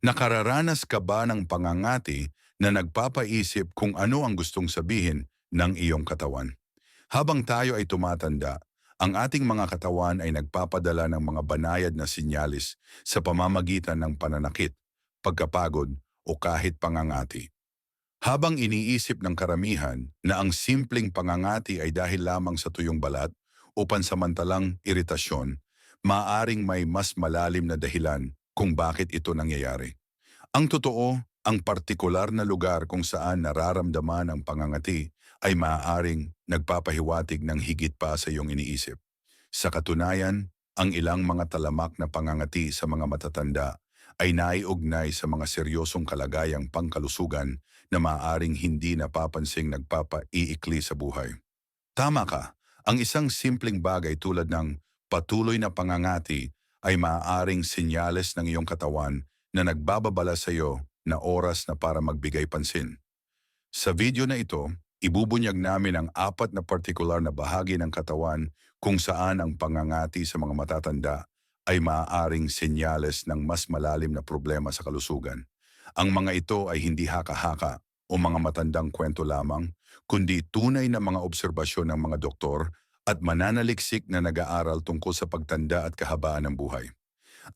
Nakararanas ka ba ng pangangati na nagpapaisip kung ano ang gustong sabihin ng iyong katawan? Habang tayo ay tumatanda, ang ating mga katawan ay nagpapadala ng mga banayad na sinyalis sa pamamagitan ng pananakit, pagkapagod o kahit pangangati. Habang iniisip ng karamihan na ang simpleng pangangati ay dahil lamang sa tuyong balat o pansamantalang iritasyon, maaring may mas malalim na dahilan kung bakit ito nangyayari. Ang totoo, ang partikular na lugar kung saan nararamdaman ang pangangati ay maaaring nagpapahiwatig ng higit pa sa iyong iniisip. Sa katunayan, ang ilang mga talamak na pangangati sa mga matatanda ay naiugnay sa mga seryosong kalagayang pangkalusugan na maaaring hindi napapansing nagpapaiikli sa buhay. Tama ka, ang isang simpleng bagay tulad ng patuloy na pangangati ay maaaring sinyales ng iyong katawan na nagbababala sa iyo na oras na para magbigay pansin. Sa video na ito, ibubunyag namin ang apat na partikular na bahagi ng katawan kung saan ang pangangati sa mga matatanda ay maaaring senyales ng mas malalim na problema sa kalusugan. Ang mga ito ay hindi haka-haka o mga matandang kwento lamang, kundi tunay na mga obserbasyon ng mga doktor at mananaliksik na nag-aaral tungkol sa pagtanda at kahabaan ng buhay.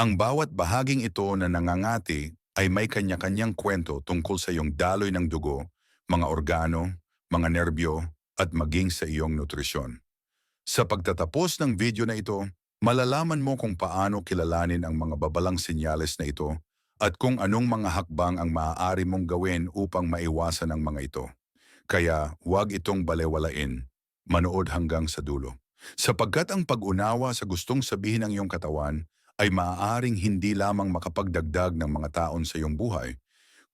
Ang bawat bahaging ito na nangangati ay may kanya-kanyang kwento tungkol sa iyong daloy ng dugo, mga organo, mga nerbyo, at maging sa iyong nutrisyon. Sa pagtatapos ng video na ito, malalaman mo kung paano kilalanin ang mga babalang senyales na ito at kung anong mga hakbang ang maaari mong gawin upang maiwasan ang mga ito. Kaya huwag itong balewalain, manood hanggang sa dulo. Sapagkat ang pag-unawa sa gustong sabihin ng iyong katawan ay maaaring hindi lamang makapagdagdag ng mga taon sa iyong buhay,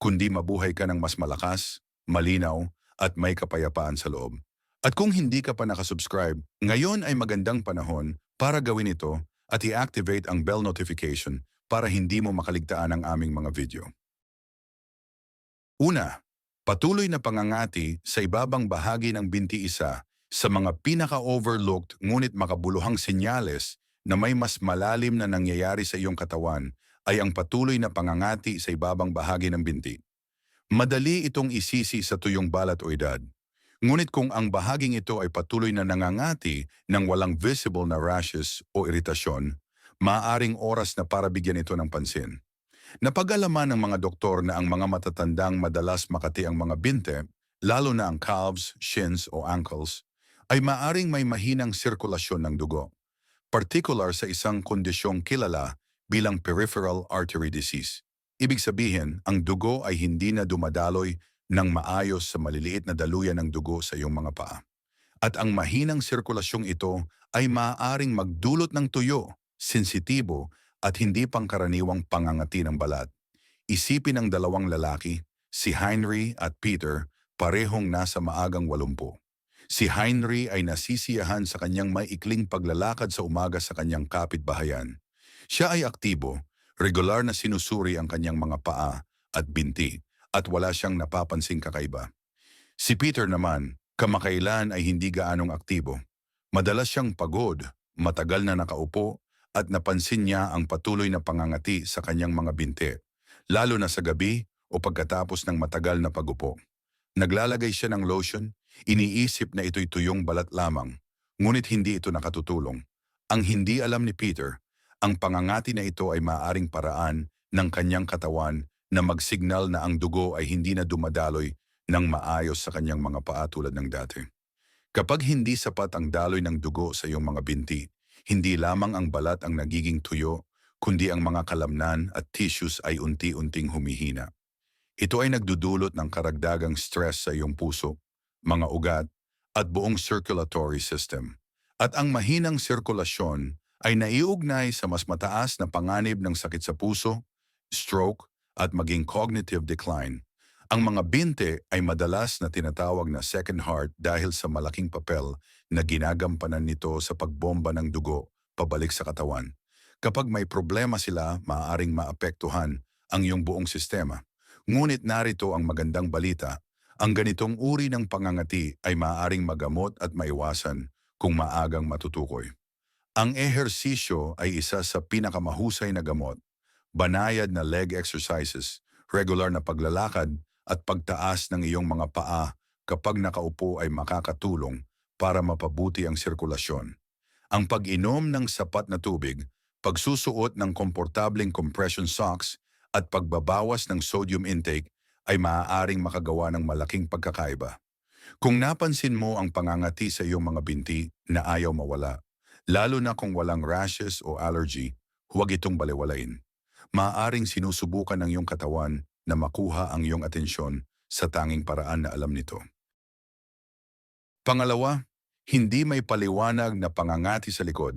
kundi mabuhay ka ng mas malakas, malinaw, at may kapayapaan sa loob. At kung hindi ka pa nakasubscribe, ngayon ay magandang panahon para gawin ito at i-activate ang bell notification para hindi mo makaligtaan ang aming mga video. Una, patuloy na pangangati sa ibabang bahagi ng binti isa sa mga pinaka-overlooked ngunit makabuluhang senyales na may mas malalim na nangyayari sa iyong katawan ay ang patuloy na pangangati sa ibabang bahagi ng binti. Madali itong isisi sa tuyong balat o edad. Ngunit kung ang bahaging ito ay patuloy na nangangati ng walang visible na rashes o iritasyon, maaaring oras na para bigyan ito ng pansin. Napag-alaman ng mga doktor na ang mga matatandang madalas makati ang mga binte, lalo na ang calves, shins o ankles, ay maaring may mahinang sirkulasyon ng dugo, particular sa isang kondisyong kilala bilang peripheral artery disease. Ibig sabihin, ang dugo ay hindi na dumadaloy ng maayos sa maliliit na daluyan ng dugo sa iyong mga paa. At ang mahinang sirkulasyong ito ay maaaring magdulot ng tuyo, sensitibo at hindi pangkaraniwang pangangati ng balat. Isipin ng dalawang lalaki, si Henry at Peter, parehong nasa maagang walumpo. Si Henry ay nasisiyahan sa kanyang may ikling paglalakad sa umaga sa kanyang kapitbahayan. Siya ay aktibo, regular na sinusuri ang kanyang mga paa at binti at wala siyang napapansing kakaiba. Si Peter naman, kamakailan ay hindi gaanong aktibo. Madalas siyang pagod, matagal na nakaupo at napansin niya ang patuloy na pangangati sa kanyang mga binti, lalo na sa gabi o pagkatapos ng matagal na pagupo. Naglalagay siya ng lotion, iniisip na ito'y tuyong balat lamang, ngunit hindi ito nakatutulong. Ang hindi alam ni Peter, ang pangangati na ito ay maaring paraan ng kanyang katawan na magsignal na ang dugo ay hindi na dumadaloy ng maayos sa kanyang mga paa tulad ng dati. Kapag hindi sapat ang daloy ng dugo sa iyong mga binti, hindi lamang ang balat ang nagiging tuyo, kundi ang mga kalamnan at tissues ay unti-unting humihina. Ito ay nagdudulot ng karagdagang stress sa iyong puso, mga ugat, at buong circulatory system. At ang mahinang sirkulasyon ay naiugnay sa mas mataas na panganib ng sakit sa puso, stroke, at maging cognitive decline. Ang mga binte ay madalas na tinatawag na second heart dahil sa malaking papel na ginagampanan nito sa pagbomba ng dugo pabalik sa katawan. Kapag may problema sila, maaaring maapektuhan ang iyong buong sistema. Ngunit narito ang magandang balita. Ang ganitong uri ng pangangati ay maaaring magamot at maiwasan kung maagang matutukoy. Ang ehersisyo ay isa sa pinakamahusay na gamot. Banayad na leg exercises, regular na paglalakad at pagtaas ng iyong mga paa kapag nakaupo ay makakatulong para mapabuti ang sirkulasyon. Ang pag-inom ng sapat na tubig, pagsusuot ng komportableng compression socks at pagbabawas ng sodium intake ay maaaring makagawa ng malaking pagkakaiba. Kung napansin mo ang pangangati sa iyong mga binti na ayaw mawala, lalo na kung walang rashes o allergy, huwag itong baliwalain. Maaaring sinusubukan ng iyong katawan na makuha ang iyong atensyon sa tanging paraan na alam nito. Pangalawa, hindi may paliwanag na pangangati sa likod.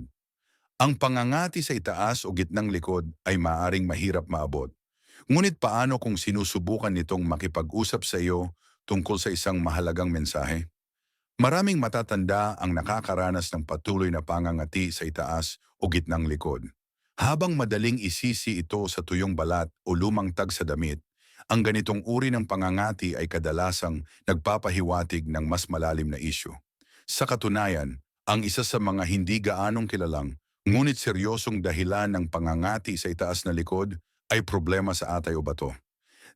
Ang pangangati sa itaas o gitnang likod ay maaring mahirap maabot. Ngunit paano kung sinusubukan nitong makipag-usap sa iyo tungkol sa isang mahalagang mensahe? Maraming matatanda ang nakakaranas ng patuloy na pangangati sa itaas o gitnang likod. Habang madaling isisi ito sa tuyong balat o lumang tag sa damit, ang ganitong uri ng pangangati ay kadalasang nagpapahiwatig ng mas malalim na isyu. Sa katunayan, ang isa sa mga hindi gaanong kilalang, ngunit seryosong dahilan ng pangangati sa itaas na likod ay problema sa atay o bato.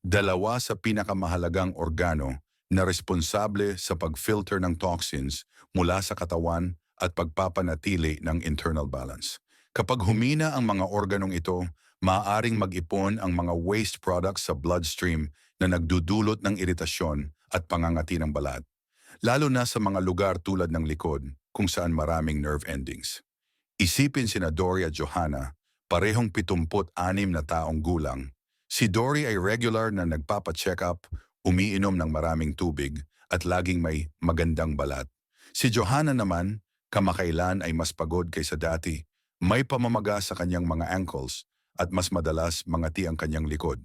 Dalawa sa pinakamahalagang organo na responsable sa pag-filter ng toxins mula sa katawan at pagpapanatili ng internal balance. Kapag humina ang mga organong ito, maaaring mag-ipon ang mga waste products sa bloodstream na nagdudulot ng iritasyon at pangangati ng balat, lalo na sa mga lugar tulad ng likod kung saan maraming nerve endings. Isipin sina Dory at Johanna, parehong 76 na taong gulang. Si Dory ay regular na nagpapa-check up, umiinom ng maraming tubig at laging may magandang balat. Si Johanna naman, kamakailan ay mas pagod kaysa dati, may pamamaga sa kanyang mga ankles at mas madalas mangati ang kanyang likod,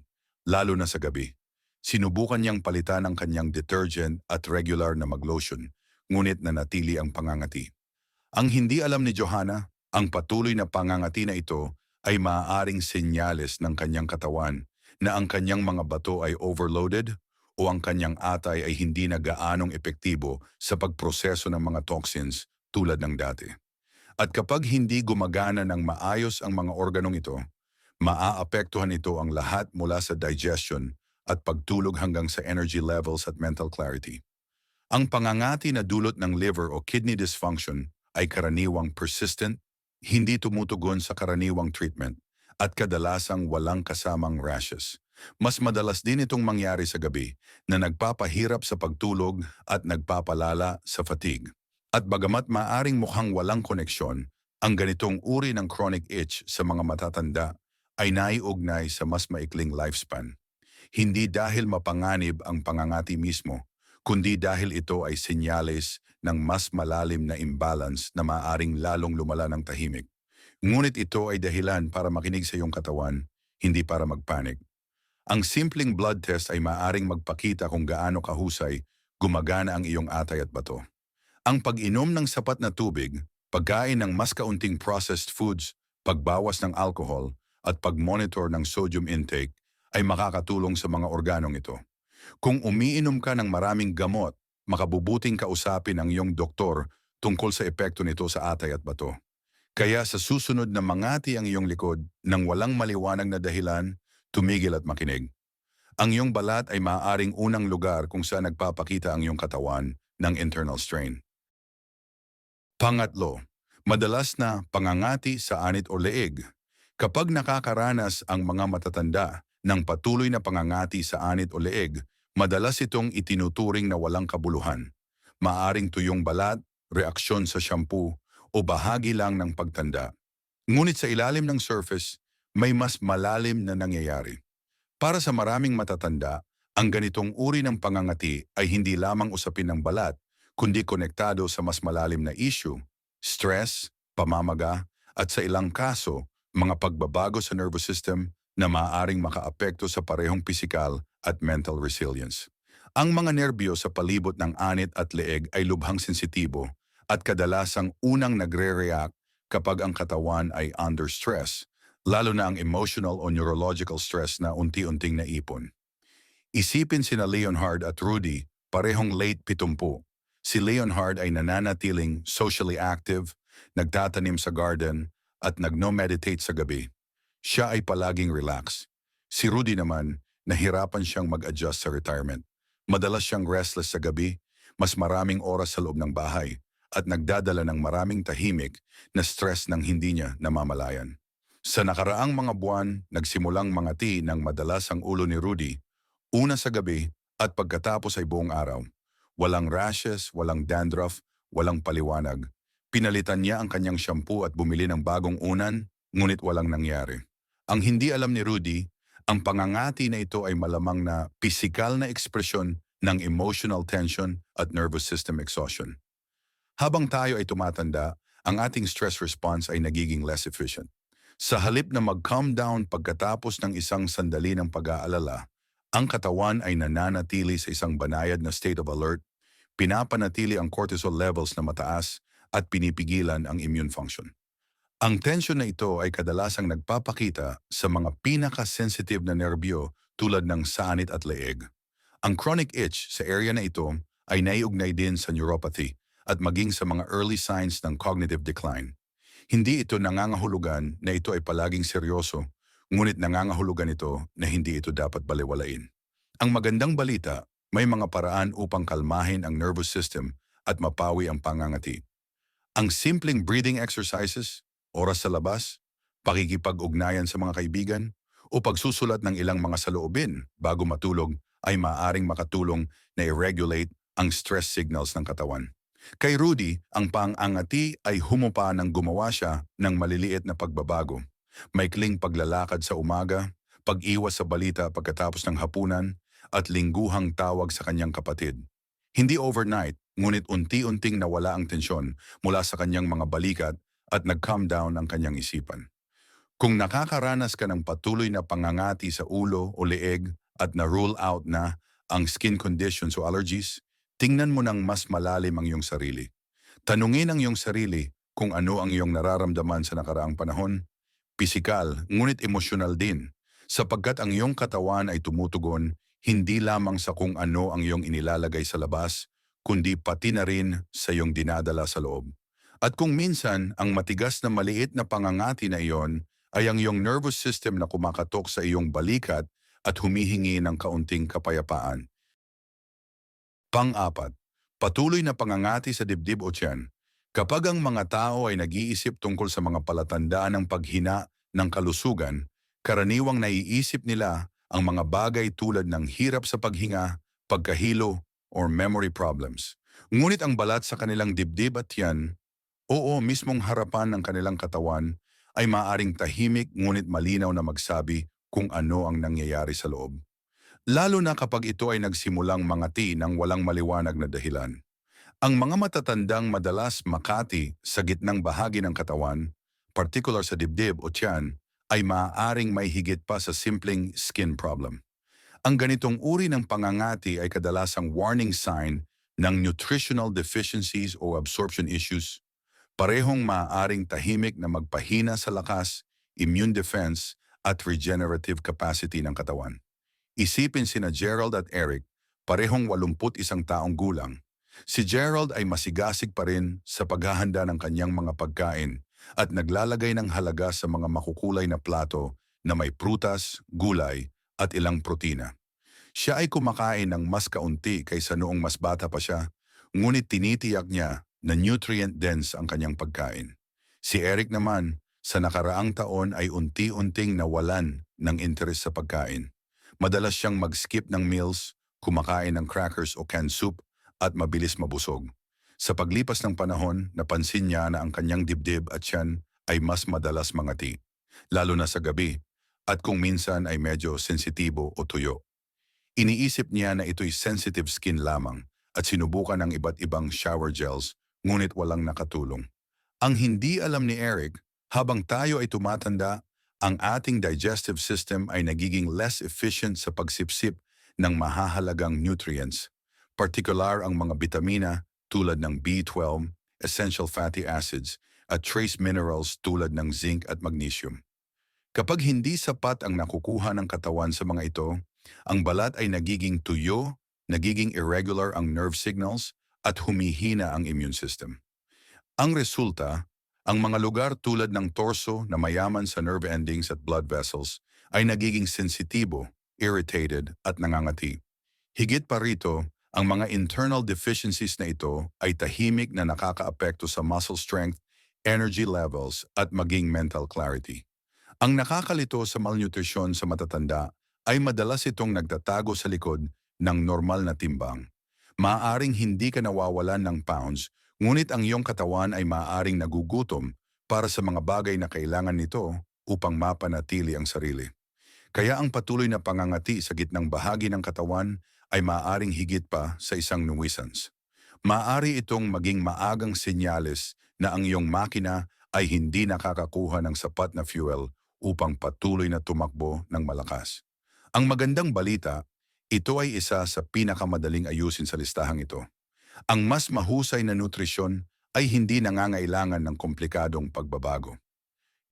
lalo na sa gabi. Sinubukan niyang palitan ang kanyang detergent at regular na maglotion, ngunit nanatili ang pangangati. Ang hindi alam ni Johanna, ang patuloy na pangangati na ito ay maaaring senyales ng kanyang katawan na ang kanyang mga bato ay overloaded o ang kanyang atay ay hindi na gaanong epektibo sa pagproseso ng mga toxins tulad ng dati. At kapag hindi gumagana ng maayos ang mga organong ito, maaapektuhan ito ang lahat mula sa digestion at pagtulog hanggang sa energy levels at mental clarity. Ang pangangati na dulot ng liver o kidney dysfunction ay karaniwang persistent, hindi tumutugon sa karaniwang treatment, at kadalasang walang kasamang rashes. Mas madalas din itong mangyari sa gabi na nagpapahirap sa pagtulog at nagpapalala sa fatigue. At bagamat maaring mukhang walang koneksyon, ang ganitong uri ng chronic itch sa mga matatanda ay naiugnay sa mas maikling lifespan. Hindi dahil mapanganib ang pangangati mismo, kundi dahil ito ay senyales ng mas malalim na imbalance na maaring lalong lumala ng tahimik. Ngunit ito ay dahilan para makinig sa iyong katawan, hindi para magpanik. Ang simpleng blood test ay maaring magpakita kung gaano kahusay gumagana ang iyong atay at bato. Ang pag-inom ng sapat na tubig, pagkain ng mas kaunting processed foods, pagbawas ng alcohol, at pag-monitor ng sodium intake ay makakatulong sa mga organong ito. Kung umiinom ka ng maraming gamot, makabubuting kausapin ang iyong doktor tungkol sa epekto nito sa atay at bato. Kaya sa susunod na mangati ang iyong likod nang walang maliwanag na dahilan, tumigil at makinig. Ang iyong balat ay maaaring unang lugar kung saan nagpapakita ang iyong katawan ng internal strain. Pangatlo, madalas na pangangati sa anit o leeg. Kapag nakakaranas ang mga matatanda ng patuloy na pangangati sa anit o leeg, madalas itong itinuturing na walang kabuluhan. Maaring tuyong balat, reaksyon sa shampoo, o bahagi lang ng pagtanda. Ngunit sa ilalim ng surface, may mas malalim na nangyayari. Para sa maraming matatanda, ang ganitong uri ng pangangati ay hindi lamang usapin ng balat, kundi konektado sa mas malalim na issue, stress, pamamaga, at sa ilang kaso, mga pagbabago sa nervous system na maaaring makaapekto sa parehong pisikal at mental resilience. Ang mga nerbyo sa palibot ng anit at leeg ay lubhang sensitibo at kadalasang unang nagre-react kapag ang katawan ay under stress, lalo na ang emotional o neurological stress na unti-unting naipon. Isipin sina Leonhard at Rudy, parehong late 70. Si Leonhard ay nananatiling socially active, nagtatanim sa garden, at nagno-meditate sa gabi. Siya ay palaging relax. Si Rudy naman, nahirapan siyang mag-adjust sa retirement. Madalas siyang restless sa gabi, mas maraming oras sa loob ng bahay, at nagdadala ng maraming tahimik na stress ng hindi niya namamalayan. Sa nakaraang mga buwan, nagsimulang mangati ng madalas ang ulo ni Rudy, una sa gabi at pagkatapos ay buong araw. Walang rashes, walang dandruff, walang paliwanag. Pinalitan niya ang kanyang shampoo at bumili ng bagong unan, ngunit walang nangyari. Ang hindi alam ni Rudy, ang pangangati na ito ay malamang na pisikal na ekspresyon ng emotional tension at nervous system exhaustion. Habang tayo ay tumatanda, ang ating stress response ay nagiging less efficient. Sa halip na mag-calm down pagkatapos ng isang sandali ng pag-aalala, ang katawan ay nananatili sa isang banayad na state of alert, pinapanatili ang cortisol levels na mataas at pinipigilan ang immune function. Ang tension na ito ay kadalasang nagpapakita sa mga pinaka-sensitive na nerbyo tulad ng sanit at leeg. Ang chronic itch sa area na ito ay naiugnay din sa neuropathy at maging sa mga early signs ng cognitive decline. Hindi ito nangangahulugan na ito ay palaging seryoso, ngunit nangangahulugan ito na hindi ito dapat baliwalain. Ang magandang balita, may mga paraan upang kalmahin ang nervous system at mapawi ang pangangati. Ang simpleng breathing exercises, oras sa labas, pakikipag-ugnayan sa mga kaibigan, o pagsusulat ng ilang mga saloobin bago matulog ay maaaring makatulong na i-regulate ang stress signals ng katawan. Kay Rudy, ang pang-angati ay humupa nang gumawa siya ng maliliit na pagbabago. Maikling paglalakad sa umaga, pag-iwas sa balita pagkatapos ng hapunan, at lingguhang tawag sa kanyang kapatid. Hindi overnight, ngunit unti-unting nawala ang tensyon mula sa kanyang mga balikat at nag-calm down ang kanyang isipan. Kung nakakaranas ka ng patuloy na pangangati sa ulo o leeg at na-rule out na ang skin conditions o allergies, tingnan mo ng mas malalim ang iyong sarili. Tanungin ang iyong sarili kung ano ang iyong nararamdaman sa nakaraang panahon, pisikal ngunit emosyonal din, sapagkat ang iyong katawan ay tumutugon hindi lamang sa kung ano ang iyong inilalagay sa labas, kundi pati na rin sa iyong dinadala sa loob. At kung minsan ang matigas na maliit na pangangati na iyon ay ang iyong nervous system na kumakatok sa iyong balikat at humihingi ng kaunting kapayapaan. Pang-apat, patuloy na pangangati sa dibdib o tiyan. Kapag ang mga tao ay nag-iisip tungkol sa mga palatandaan ng paghina ng kalusugan, karaniwang naiisip nila ang mga bagay tulad ng hirap sa paghinga, pagkahilo, or memory problems. Ngunit ang balat sa kanilang dibdib at tiyan, oo mismong harapan ng kanilang katawan, ay maaring tahimik ngunit malinaw na magsabi kung ano ang nangyayari sa loob. Lalo na kapag ito ay nagsimulang mangati ng walang maliwanag na dahilan. Ang mga matatandang madalas makati sa gitnang bahagi ng katawan, particular sa dibdib o tiyan, ay maaaring may higit pa sa simpleng skin problem. Ang ganitong uri ng pangangati ay kadalasang warning sign ng nutritional deficiencies o absorption issues, parehong maaaring tahimik na magpahina sa lakas, immune defense, at regenerative capacity ng katawan. Isipin sina Gerald at Eric, parehong 81 taong gulang. Si Gerald ay masigasig pa rin sa paghahanda ng kanyang mga pagkain at naglalagay ng halaga sa mga makukulay na plato na may prutas, gulay at ilang protina. Siya ay kumakain ng mas kaunti kaysa noong mas bata pa siya, ngunit tinitiyak niya na nutrient-dense ang kanyang pagkain. Si Eric naman, sa nakaraang taon ay unti-unting nawalan ng interes sa pagkain. Madalas siyang mag-skip ng meals, kumakain ng crackers o canned soup at mabilis mabusog. Sa paglipas ng panahon, napansin niya na ang kanyang dibdib at tiyan ay mas madalas mangati, lalo na sa gabi, at kung minsan ay medyo sensitibo o tuyo. Iniisip niya na ito'y sensitive skin lamang at sinubukan ng iba't ibang shower gels ngunit walang nakatulong. Ang hindi alam ni Eric, habang tayo ay tumatanda, ang ating digestive system ay nagiging less efficient sa pagsipsip ng mahahalagang nutrients, partikular ang mga bitamina tulad ng B12, essential fatty acids, at trace minerals tulad ng zinc at magnesium. Kapag hindi sapat ang nakukuha ng katawan sa mga ito, ang balat ay nagiging tuyo, nagiging irregular ang nerve signals at humihina ang immune system. Ang resulta, ang mga lugar tulad ng torso na mayaman sa nerve endings at blood vessels ay nagiging sensitibo, irritated at nangangati. Higit pa rito, ang mga internal deficiencies na ito ay tahimik na nakakaapekto sa muscle strength, energy levels at maging mental clarity. Ang nakakalito sa malnutrition sa matatanda ay madalas itong nagtatago sa likod ng normal na timbang. Maaring hindi ka nawawalan ng pounds, ngunit ang iyong katawan ay maaring nagugutom para sa mga bagay na kailangan nito upang mapanatili ang sarili. Kaya ang patuloy na pangangati sa gitnang bahagi ng katawan ay maaring higit pa sa isang nuisance. Maari itong maging maagang senyales na ang iyong makina ay hindi nakakakuha ng sapat na fuel upang patuloy na tumakbo ng malakas. Ang magandang balita, ito ay isa sa pinakamadaling ayusin sa listahang ito. Ang mas mahusay na nutrisyon ay hindi nangangailangan ng komplikadong pagbabago.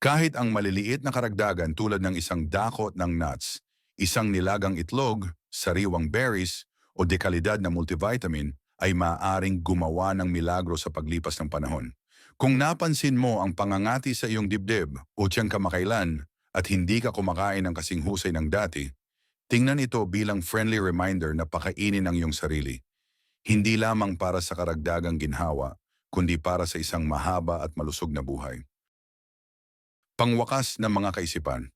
Kahit ang maliliit na karagdagan tulad ng isang dakot ng nuts, isang nilagang itlog, sariwang berries, o dekalidad na multivitamin ay maaaring gumawa ng milagro sa paglipas ng panahon. Kung napansin mo ang pangangati sa iyong dibdib o tiyang kamakailan at hindi ka kumakain ng kasing husay ng dati, tingnan ito bilang friendly reminder na pakainin ang iyong sarili. Hindi lamang para sa karagdagang ginhawa, kundi para sa isang mahaba at malusog na buhay. Pangwakas ng mga kaisipan.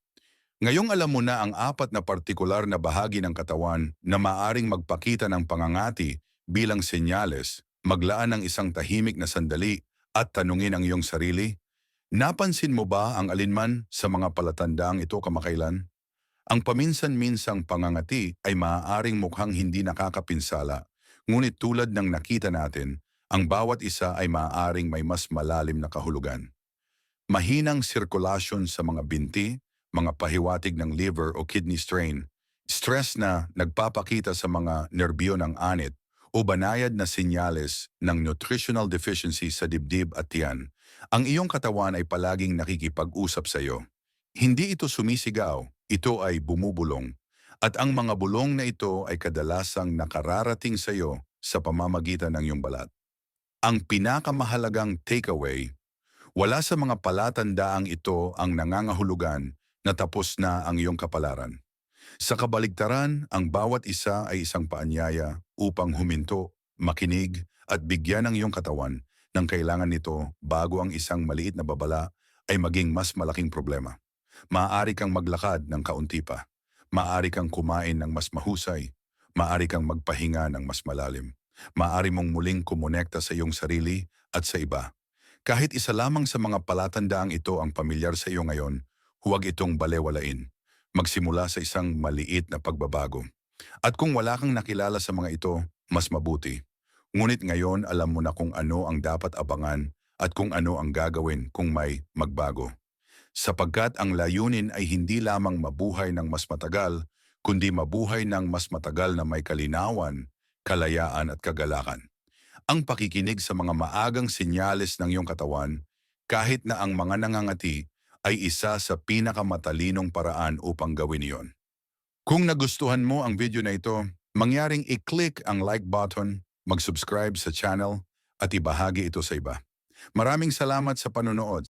Ngayong alam mo na ang apat na partikular na bahagi ng katawan na maaring magpakita ng pangangati bilang senyales, maglaan ng isang tahimik na sandali at tanungin ang iyong sarili, napansin mo ba ang alinman sa mga palatandaang ito kamakailan? Ang paminsan-minsang pangangati ay maaaring mukhang hindi nakakapinsala, ngunit tulad ng nakita natin, ang bawat isa ay maaaring may mas malalim na kahulugan. Mahinang sirkulasyon sa mga binti, mga pahiwatig ng liver o kidney strain, stress na nagpapakita sa mga nerbyo ng anit o banayad na senyales ng nutritional deficiency sa dibdib at tiyan, ang iyong katawan ay palaging nakikipag-usap sa iyo. Hindi ito sumisigaw, ito ay bumubulong. At ang mga bulong na ito ay kadalasang nakararating sa iyo sa pamamagitan ng iyong balat. Ang pinakamahalagang takeaway, wala sa mga palatandaang ito ang nangangahulugan na tapos na ang iyong kapalaran. Sa kabaligtaran, ang bawat isa ay isang paanyaya upang huminto, makinig at bigyan ng iyong katawan ng kailangan nito bago ang isang maliit na babala ay maging mas malaking problema. Maaari kang maglakad ng kaunti pa. Maaari kang kumain ng mas mahusay. Maaari kang magpahinga ng mas malalim. Maaari mong muling kumonekta sa iyong sarili at sa iba. Kahit isa lamang sa mga palatandaang ito ang pamilyar sa iyo ngayon, huwag itong balewalain. Magsimula sa isang maliit na pagbabago. At kung wala kang nakilala sa mga ito, mas mabuti. Ngunit ngayon alam mo na kung ano ang dapat abangan at kung ano ang gagawin kung may magbago. Sapagkat ang layunin ay hindi lamang mabuhay ng mas matagal, kundi mabuhay ng mas matagal na may kalinawan, kalayaan at kagalakan. Ang pakikinig sa mga maagang senyales ng iyong katawan, kahit na ang mga nangangati, ay isa sa pinakamatalinong paraan upang gawin iyon. Kung nagustuhan mo ang video na ito, mangyaring i-click ang like button, mag-subscribe sa channel, at ibahagi ito sa iba. Maraming salamat sa panonood.